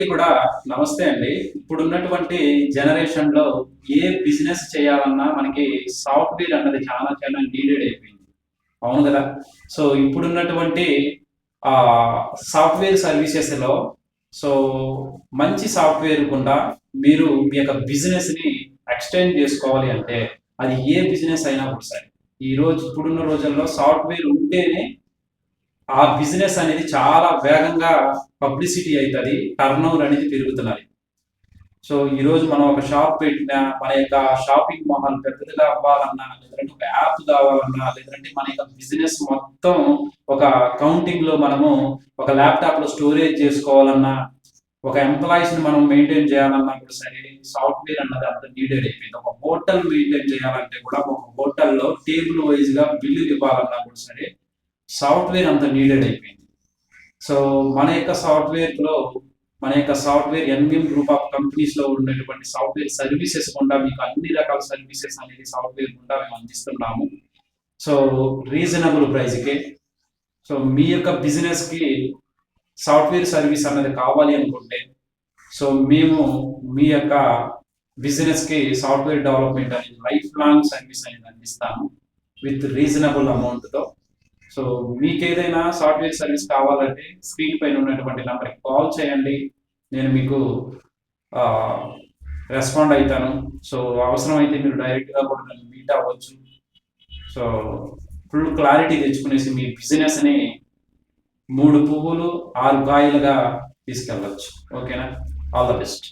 కూడా నమస్తే అండి. ఇప్పుడు ఉన్నటువంటి జనరేషన్లో ఏ బిజినెస్ చేయాలన్నా మనకి సాఫ్ట్వేర్ అన్నది చాలా చాలా నీడెడ్ అయిపోయింది. అవును కదా? సో ఇప్పుడున్నటువంటి ఆ సాఫ్ట్వేర్ సర్వీసెస్లో సో మంచి సాఫ్ట్వేర్ గుండా మీరు మీ యొక్క బిజినెస్ని ఎక్స్టెండ్ చేసుకోవాలి అంటే అది ఏ బిజినెస్ అయినా కూడా సరే ఈ రోజు ఇప్పుడున్న రోజుల్లో సాఫ్ట్వేర్ ఉంటేనే ఆ బిజినెస్ అనేది చాలా వేగంగా పబ్లిసిటీ అవుతుంది టర్న్ ఓవర్ అనేది పెరుగుతున్నది. సో ఈ రోజు మనం ఒక షాప్ పెట్టినా మన యొక్క షాపింగ్ మాల్ పెద్దదిగా అవ్వాలన్నా లేదంటే ఒక యాప్ కావాలన్నా లేదంటే మన యొక్క బిజినెస్ మొత్తం ఒక కౌంటింగ్లో మనము ఒక ల్యాప్టాప్లో స్టోరేజ్ చేసుకోవాలన్నా ఒక ఎంప్లాయీస్ని మనం మెయింటైన్ చేయాలన్నా కూడా సరే సాఫ్ట్వేర్ అన్నది అంత నీడెడ్ అయిపోయింది. ఒక హోటల్ మెయింటైన్ చేయాలంటే కూడా ఒక హోటల్లో టేబుల్ వైజ్గా బిల్లు ఇవ్వాలన్నా కూడా సరే సాఫ్ట్వేర్ అంత నీడెడ్ అయిపోయింది. సో మన యొక్క సాఫ్ట్వేర్లో మన యొక్క సాఫ్ట్వేర్ ఎన్బిఎం గ్రూప్ ఆఫ్ కంపెనీస్లో ఉన్నటువంటి సాఫ్ట్వేర్ సర్వీసెస్ గుండా మీకు అన్ని రకాల సర్వీసెస్ అనేది సాఫ్ట్వేర్ గుండా మేము అందిస్తున్నాము. సో రీజనబుల్ ప్రైస్కే. సో మీ యొక్క బిజినెస్కి సాఫ్ట్వేర్ సర్వీస్ అనేది కావాలి అనుకుంటే సో మేము మీ యొక్క బిజినెస్కి సాఫ్ట్వేర్ డెవలప్మెంట్ అనేది లైఫ్ లాంగ్ సర్వీస్ అనేది అందిస్తాము విత్ రీజనబుల్ అమౌంట్తో సో మీకు ఏదైనా సాఫ్ట్వేర్ సర్వీస్ కావాలంటే స్క్రీన్ పైన ఉన్నటువంటి నెంబర్కి కాల్ చేయండి. నేను మీకు రెస్పాండ్ అవుతాను సో అవసరం అయితే మీరు డైరెక్ట్గా కూడా నన్ను మీట్ అవ్వచ్చు. సో ఫుల్ క్లారిటీ తెచ్చుకునేసి మీ బిజినెస్ని మూడు పువ్వులు ఆరు కాయలుగా తీసుకెళ్ళవచ్చు ఓకేనా? All the best.